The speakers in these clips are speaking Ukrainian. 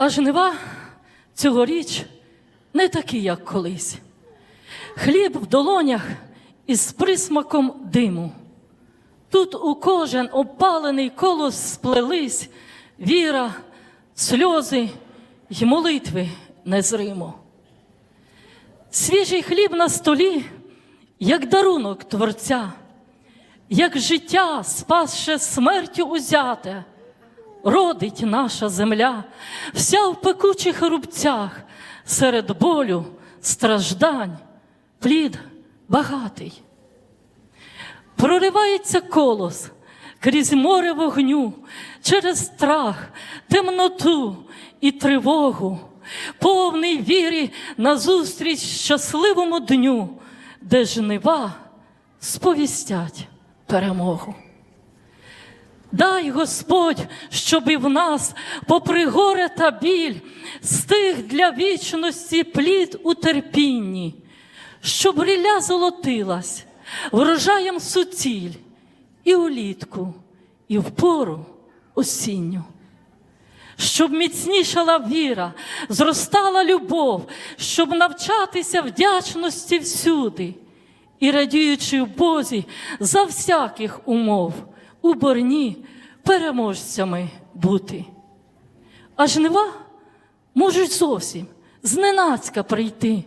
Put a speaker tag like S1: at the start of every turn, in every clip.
S1: А жнива цьогоріч не такі, як колись. Хліб в долонях із присмаком диму. Тут у кожен опалений колос сплелись віра, сльози й молитви незримо. Свіжий хліб на столі, як дарунок Творця, як життя, спасше смертю узяте, родить наша земля, вся в пекучих рубцях, серед болю, страждань, плід багатий. Проривається колос крізь море вогню, через страх, темноту і тривогу, повний вірі назустріч щасливому дню, де жнива сповістять перемогу. Дай Господь, щоб і в нас, попри горе та біль, стиг для вічності плід у терпінні, щоб ріля золотилась врожаєм суціль і улітку, і в пору осінню. Щоб міцнішала віра, зростала любов, щоб навчатися вдячності всюди, і радіючи в Бозі за всяких умов, у борні переможцями бути. А жнива можуть зовсім зненацька прийти.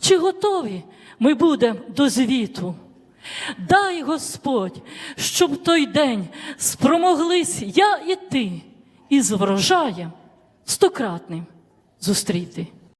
S1: Чи готові ми будемо до звіту? Дай Господь, щоб той день спромоглись я і ти із врожаєм стократним зустріти.